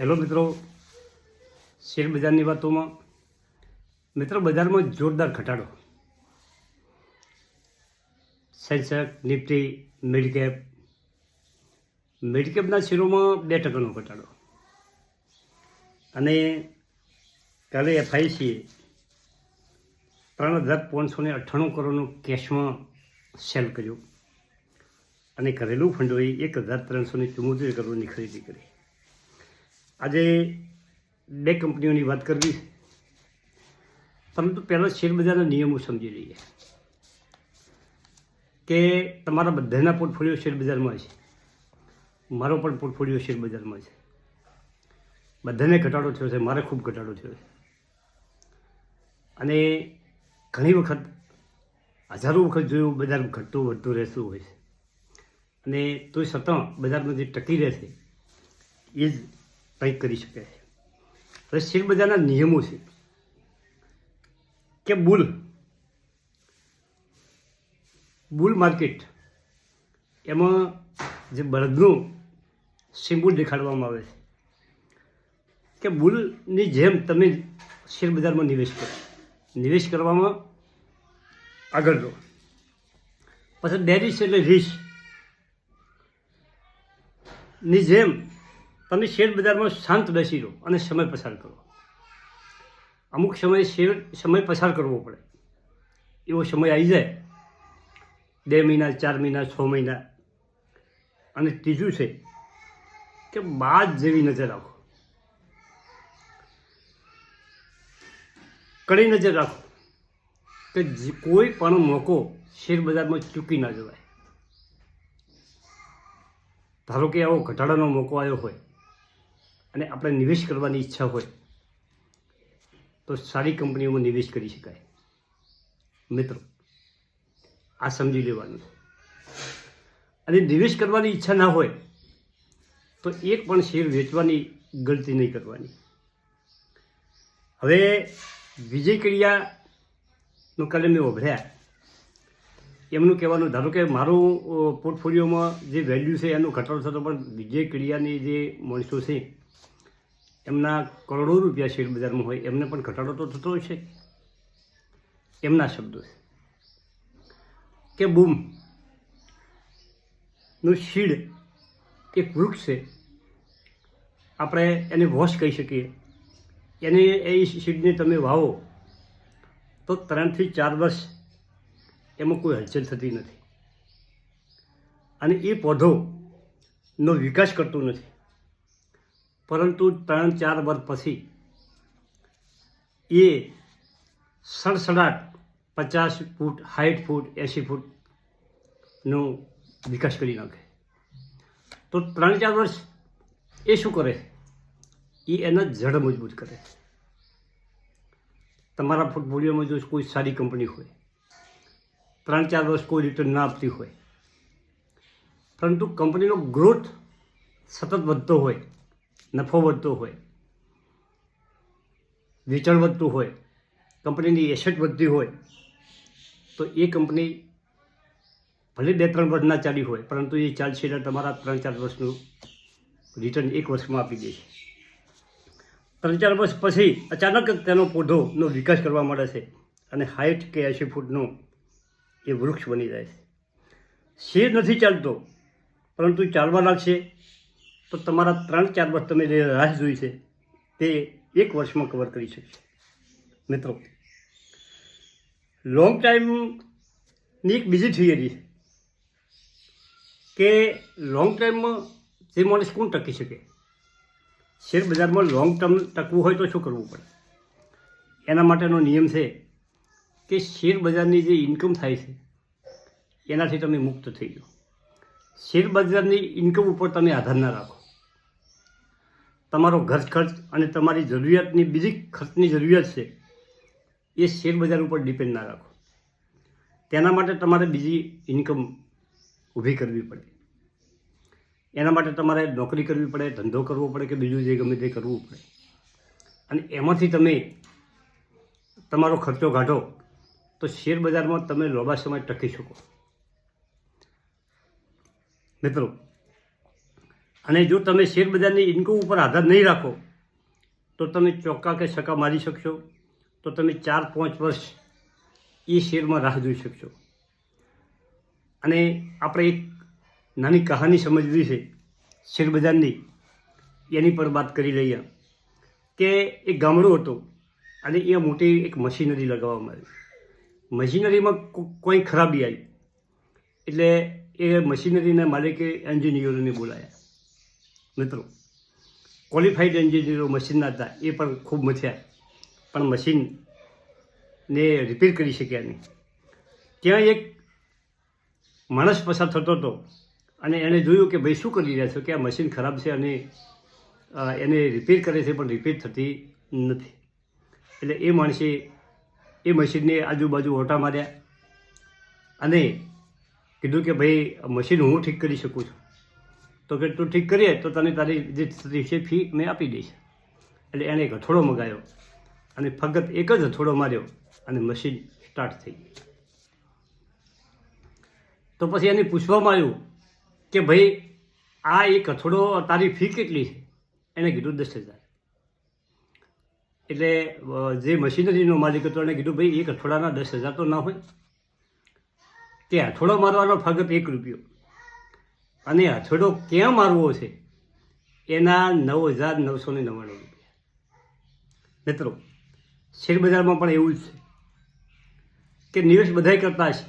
Hello મિત્રો, share બજારની વાતોમાં. મિત્રો, બજારમાં જોરદાર ઘટાડો. Sensex Nifty, midcap. મિડકેપના શેરોમાં બે ટકાનો ઘટાડો. અને કાલે એફઆઈસીએ ત્રણ હજાર પાંચસો ને અઠ્ઠાણું કરોડનું કેશમાં સેલ કર્યું. અને ઘરેલું ફંડોએ એક હજાર ત્રણસો ને ચુમ્મોતેર કરોડની ખરીદી કરી. આજે બે કંપનીઓની વાત કરવી. તમે પરંતુ પહેલાં શેરબજારના નિયમો સમજી લઈએ. કે તમારા બધાના પોર્ટફોલિયો શેર બજારમાં છે. મારો પણ પોર્ટફોલિયો શેર બજારમાં છે. બધાને ઘટાડો થયો છે. મારે ખૂબ ઘટાડો થયો છે. અને ઘણી વખત, હજારો વખત જોયું બજાર ઘટતું વધતું રહેતું હોય છે. અને તોય છતાં બજારમાં જે ટકી રહેશે એ જ કંઈક કરી શકે છે. હવે શેર બજારના નિયમો છે કે બુલ બુલ માર્કેટ એમાં જે બળદનું સિમ્બોલ દેખાડવામાં આવે છે. કે બુલની જેમ તમે શેર બજારમાં નિવેશ કરો. નિવેશ કરવામાં આગળ લો પછી ડેરીશ એટલે રીસ. ની જેમ તમે શેર બજારમાં શાંત બેસી રહો અને સમય પસાર કરો. અમુક સમયે શેર, સમય પસાર કરવો પડે. એવો સમય આવી જાય, બે મહિના, ચાર મહિના, છ મહિના. અને ત્રીજું છે કે બાદ જેવી નજર રાખો. કડી નજર રાખો કે કોઈ પણ મોકો શેર બજારમાં ચૂકી ના જવાય. ધારો કે આવો ઘટાડાનો મોકો આવ્યો હોય અને આપણે નિવેશ કરવાની ઈચ્છા હોય, તો સારી કંપનીઓમાં નિવેશ કરી શકાય. મિત્રો, આ સમજી લેવાનું. અને નિવેશ કરવાની ઈચ્છા ના હોય, તો એક પણ શેર વેચવાની ગલતી નહીં કરવાની. હવે, વિજય કડિયાનું કાલે મેં ઉભર્યા એમનું કહેવાનું, ધારો કે મારું પોર્ટફોલિયોમાં જે વેલ્યુ છે એનો ઘટાડો થતો, પણ વિજય કડિયાની જે માણસો છે એમના કરોડો રૂપિયા શેર બજારમાં હોય, એમને પણ ઘટાડો તો થતો છે એમના શબ્દો કે બૂમ. નું શીડ એક વૃક્ષ છે. આપણે એને વોશ કહી શકીએ. એને એ શીડને તમે વાવો, તો ત્રણથી ચાર વર્ષ એમાં કોઈ હલચલ થતી નથી. અને એ પૌધોનો વિકાસ કરતો નથી. પરંતુ ત્રણ ચાર વર્ષ પછી એ સડસડાટ પચાસ ફૂટ સાઠ ફૂટ એંસી ફૂટનો વિકાસ કરી નાખે. તો ત્રણ ચાર વર્ષ એ શું કરે? એ એના જડ મજબૂત કરે. તમારા પોર્ટફોલિયોમાં જો કોઈ સારી કંપની હોય, ત્રણ ચાર વર્ષ કોઈ રિટર્ન ના આપતી હોય, પરંતુ કંપનીનો ગ્રોથ સતત વધતો હોય નફો વધતો હોય, વેચાણ વધતું હોય, કંપનીની એસેટ વધતી હોય, તો એ કંપની ભલે બે ત્રણ વર્ષ ના ચાલી હોય, પરંતુ એ ચાલશે એટલે તમારા ત્રણ ચાર વર્ષનું રિટર્ન એક વર્ષમાં આપી દે છે. ત્રણ ચાર વર્ષ પછી અચાનક તેનો પૌધોનો વિકાસ કરવા માંડે છે અને હાઈટ કે એંસી ફૂટનો એ વૃક્ષ બની જાય છે. શેર નથી ચાલતો, પરંતુ ચાલવા લાગશે તો તમારા ત્રણ, ચાર વર્ષ તમે જે રાહ જોઈ છે, તે એક વર્ષમાં કવર કરી શકશે. મિત્રો લોંગ ટાઈમની એક બીજી થિયરી કે લોંગ ટાઈમમાં જે માણસ કોણ ટકી શકે? શેર બજારમાં લોંગ ટર્મ ટકવું હોય તો શું કરવું પડે? એના માટેનો નિયમ છે કે શેર બજારની જે ઇન્કમ થાય છે, એનાથી તમે મુક્ત થઈ જાઓ. શેર બજારની ઇન્કમ ઉપર તમે આધાર ના રાખો. તમારો ઘર ખર્ચ અને તમારી જરૂરિયાતની બીજી ખર્ચની જરૂરિયાત છે, એ શેર બજાર ઉપર ડિપેન્ડ ના રાખો. તેના માટે તમારે બીજી ઇન્કમ ઊભી કરવી પડે. એના માટે તમારે નોકરી કરવી પડે, ધંધો કરવો પડે કે બીજું જે ગમે તે કરવું પડે. અને એમાંથી તમે તમારો ખર્ચો કાઢો, તો શેર બજારમાં તમે લાંબા સમય ટકી શકો. મિત્રો અને જો તમે શેર બજારની ઇન્કમ ઉપર આધાર નહીં રાખો, તો તમે ચોક્કા કે સકા મારી શકશો. તો તમે ચાર પાંચ વર્ષ એ શેરમાં રાહ જોઈ શકશો. અને આપણે એક નાની કહાની સમજવી છે શેર બજારની. એની પર વાત કરી લઈએ. કે એક ગામડું હતું અને એ મોટી એક મશીનરી લગાવવામાં આવી. મશીનરીમાં કોઈ ખરાબી આવી. એટલે એ મશીનરીના માલિકે એન્જિનિયરોને બોલાયા. મિત્રો ક્વોલિફાઈડ એન્જિનિયરો મશીનના હતા, એ પણ ખૂબ મથ્યા. પણ મશીનને રિપેર કરી શક્યા નહીં. ત્યાં એક માણસ પસાર થતો હતો અને એણે જોયું કે ભાઈ શું કરી રહ્યા છો, કે આ મશીન ખરાબ છે અને એને રિપેર કરે છે, પણ રિપેર થતી નથી. એટલે એ માણસે એ મશીનને આજુબાજુ ઓટા માર્યા અને કીધું કે ભાઈ મશીન હું ઠીક કરી શકું છું. તો કે તું ઠીક કરીએ તો તને તારી જે થતી છે ફી મેં આપી દઈશ. એટલે એણે એક હથોડો મગાવ્યો અને ફક્ત એક જ હથોડો માર્યો અને મશીન સ્ટાર્ટ થઈ તો પછી એને પૂછવામાં આવ્યું કે ભાઈ, આ એક હથોડો તારી ફી કેટલી છે? એણે કીધું દસ હજાર. એટલે જે મશીનરીનો માલિક હતો એણે કીધું, ભાઈ, એક હથોડાના દસ હજાર તો ના હોય. કે હથોડો મારવાનો ફગત એક રૂપિયો. અને હથોડો ક્યાં મારવો છે? એના નવ હજાર નવસો ને નવ્વાણું રૂપિયા. મિત્રો, શેરબજારમાં પણ એવું જ છે કે નિવેશ બધાય કરતા છે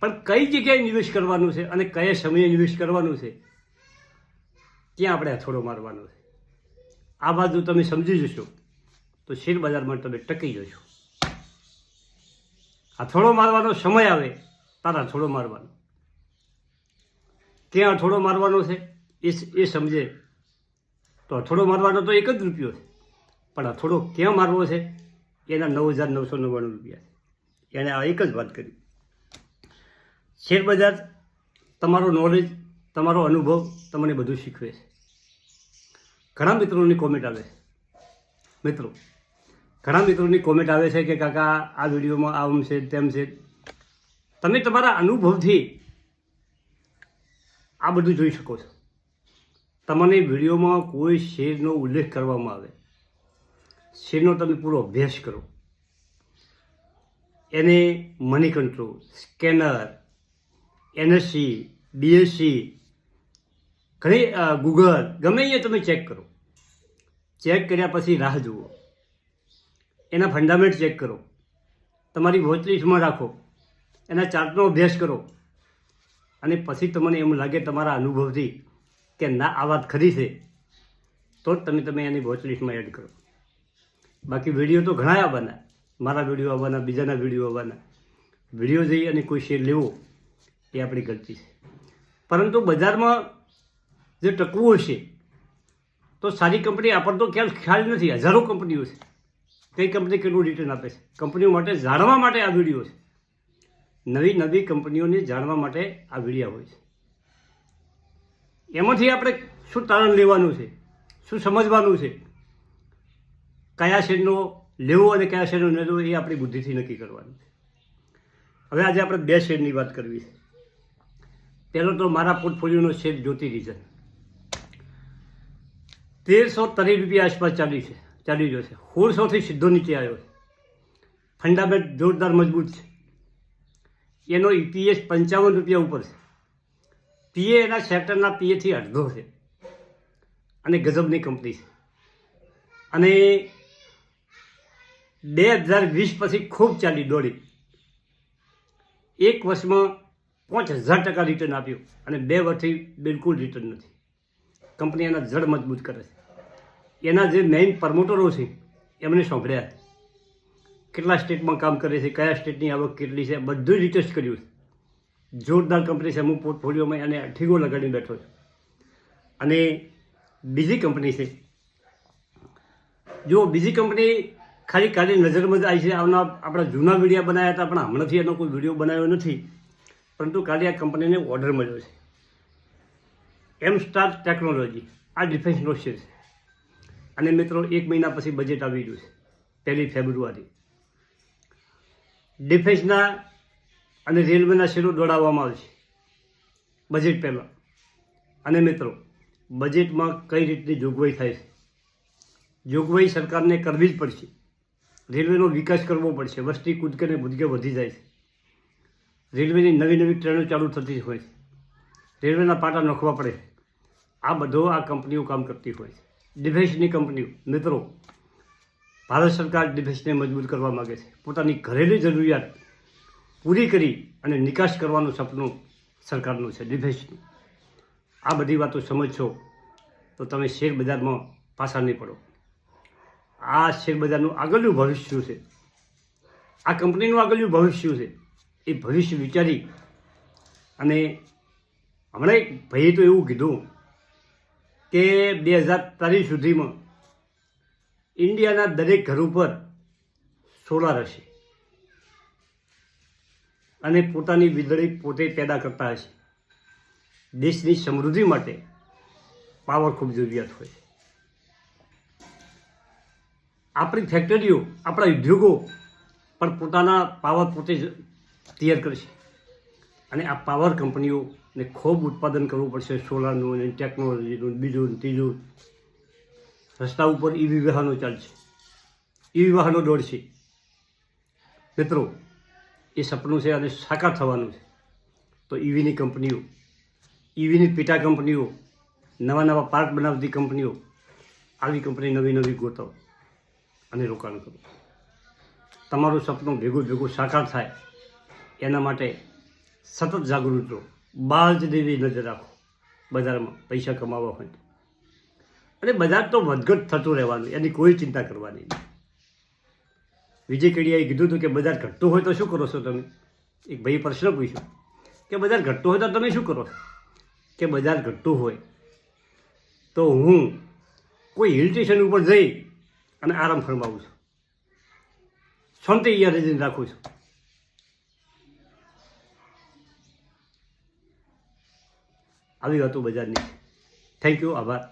પણ કઈ જગ્યાએ નિવેશ કરવાનું છે અને કયા સમયે નિવેશ કરવાનું છે, ત્યાં આપણે હથોડો મારવાનો છે. આ બાજુ તમે સમજી જશો, તો શેર બજારમાં તમે ટકી જશો. હથોડો મારવાનો સમય આવે, તારા હથોડો મારવાનો. ક્યાં હથોડો મારવાનો છે, એ એ સમજે. તો હથોડો મારવાનો તો એક જ રૂપિયો છે. પણ હથોડો ક્યાં મારવો છે? એના નવ હજાર નવસો નવ્વાણું રૂપિયા છે. એણે આ એક જ વાત કરી. શેરબજાર તમારો નોલેજ તમારો અનુભવ તમને બધું શીખવે છે. ઘણા મિત્રોની કોમેન્ટ આવે મિત્રો, ઘણા મિત્રોની કોમેન્ટ આવે છે કે કાકા, આ વિડીયોમાં આમ છે તેમ છે. તમે તમારા અનુભવથી આ બધું જોઈ શકો છો. તમને વિડીયોમાં કોઈ શેરનો ઉલ્લેખ કરવામાં આવે. શેરનો તમે પૂરો અભ્યાસ કરો. એને Moneycontrol scanner NSC BSc ઘણી ગૂગલ ગમે એ તમે ચેક કરો. ચેક કર્યા પછી રાહ જુઓ. એના ફંડામેન્ટ ચેક કરો. તમારી વોચ રાખો. એના ચાર્ટનો અભ્યાસ કરો. અને પછી તમને એમ લાગે તમારા અનુભવથી કે ના, આ વાત ખરી છે, તો જ તમે તમે એની વોચ લિસ્ટમાં એડ કરો. બાકી વીડિયો તો ઘણા આવવાના. મારા વીડિયો આવવાના, બીજાના વીડિયો આવવાના. વીડિયો જઈ અને કોઈ શેર લેવો, એ આપણી ગલતી છે. પરંતુ બજારમાં જે ટકવું હશે તો સારી કંપની આપણને તો ક્યાં ખ્યાલ નથી. હજારો કંપનીઓ છે. કઈ કંપની કેટલું રિટર્ન આપે છે? કંપનીઓ માટે જાણવા માટે આ વીડિયો છે. નવી નવી કંપનીઓને જાણવા માટે આ વિડીયા હોય છે. એમાંથી આપણે શું તારણ લેવાનું છે? શું સમજવાનું છે? કયા શેરનો લેવો અને કયા શેરનો ન લેવો એ આપણી બુદ્ધિથી નક્કી કરવાનું છે. હવે આજે આપણે બે શેરની વાત કરવી છે. પહેલો તો મારા પોર્ટફોલિયોનો શેર જ્યોતિ રીઝન તેરસો ત્રીસ રૂપિયા આસપાસ ચાલી છે, ચાલી રહ્યો છે. સોળસોથી સીધો નીચે આવ્યો છે. ફંડામેન્ટ જોરદાર મજબૂત છે. એનો ઈપીએસ પંચાવન રૂપિયા ઉપર છે. પીએ એના સેક્ટરના પીએથી અડધો છે. અને ગજબની કંપની છે. અને બે હજાર વીસ પછી ખૂબ ચાલી દોડી. એક વર્ષમાં પાંચ હજાર ટકા રિટર્ન આપ્યું અને બે વર્ષથી બિલકુલ રિટર્ન નથી. કંપની એના જડ મજબૂત કરે છે. એના જે મેઇન પ્રમોટરો છે, એમને સાંભળ્યા કેટલા સ્ટેટમાં કામ કરે છે, કયા સ્ટેટની આવક કેટલી છે બધું રિટેસ્ટ કર્યું છે. જોરદાર કંપની છે, અમુક પોર્ટફોલિયોમાં એને અઠીગો લગાડીને બેઠો છે. અને બીજી કંપની છે. જો બીજી કંપની ખાલી ખાલી નજરમાં જ આવી છે આવના આપણા જૂના વિડીયા બનાવ્યા હતા, પણ હમણાંથી એનો કોઈ વીડિયો બનાવ્યો નથી. પરંતુ કાલે આ કંપનીને ઓર્ડર મળ્યો છે. એમ સ્ટાર ટેકનોલોજી આ ડિફેન્સનો શેર છે. અને મિત્રો, એક મહિના પછી બજેટ આવી ગયું છે, પહેલી ફેબ્રુઆરી ડિફેન્સના અને રેલવેના શેરો દોડાવવામાં આવશે બજેટ પહેલાં. અને મિત્રો, બજેટમાં કઈ રીતની જોગવાઈ થાય છે? જોગવાઈ સરકારને કરવી જ પડશે. રેલવેનો વિકાસ કરવો પડશે. વસ્તી કૂદકે ભૂદકે વધી જાય છે. રેલવેની નવી નવી ટ્રેનો ચાલુ થતી હોય છે. રેલવેના પાટા નોખવા પડે આ બધો આ કંપનીઓ કામ કરતી હોય છે. ડિફેન્સની કંપનીઓ. મિત્રો ભારત સરકાર ડિફેન્સને મજબૂત કરવા માગે છે. પોતાની ઘરેલું જરૂરિયાત પૂરી કરી અને નિકાસ કરવાનું સપનું સરકારનું છે, ડિફેન્સનું. આ બધી વાતો સમજશો તો તમે શેર બજારમાં પાછા નહીં પડો. આ શેર બજારનું આગળનું ભવિષ્ય શું છે? આ કંપનીનું આગળનું ભવિષ્ય શું છે? એ ભવિષ્ય વિચારી અને હમણાં એક ભાઈએ તો એવું કીધું કે બે હજાર તારીખ સુધીમાં ઇન્ડિયાના દરેક ઘર ઉપર સોલાર હશે. અને પોતાની વીજળી પોતે પેદા કરતા હશે. દેશની સમૃદ્ધિ માટે પાવર ખૂબ જરૂરિયાત હોય આપણી ફેક્ટરીઓ આપણા ઉદ્યોગો પણ પોતાના પાવર પોતે જ તૈયાર કરશે અને આ પાવર કંપનીઓને ખૂબ ઉત્પાદન કરવું પડશે સોલારનું અને ટેકનોલોજીનું બીજું ત્રીજું. રસ્તા ઉપર ઈવી વાહનો ચાલશે. ઈવી વાહનો દોડશે મિત્રો, એ સપનું છે અને સાકાર થવાનું છે. તો ઈવીની કંપનીઓ, ઈવીની પેટા કંપનીઓ, નવા નવા પાર્ક બનાવતી કંપનીઓ, આવી કંપની નવી નવી ગોતો અને રોકાણ કરો. તમારું સપનું ભેગું ભેગું સાકાર થાય. એના માટે સતત જાગૃત રહો. બહાર જ દેવી નજર રાખો. બજારમાં પૈસા કમાવા હોય. અને બજાર તો વધઘટ થતું રહેવાનું, એની કોઈ ચિંતા કરવાની નહીં. વિજય કડિયાએ કીધું હતું કે બજાર ઘટતું હોય તો શું કરો છો તમે? એક ભાઈ પ્રશ્ન પૂછ્યો કે બજાર ઘટતું હોય તો તમે શું કરો છો? કે બજાર ઘટતું હોય તો હું કોઈ હિલ સ્ટેશન ઉપર જઈ અને આરામ ફરમાવું છું. શાંતિ અહીંયા રેજીને રાખું છું. આવી વાતો બજારની. થેન્ક યુ આભાર.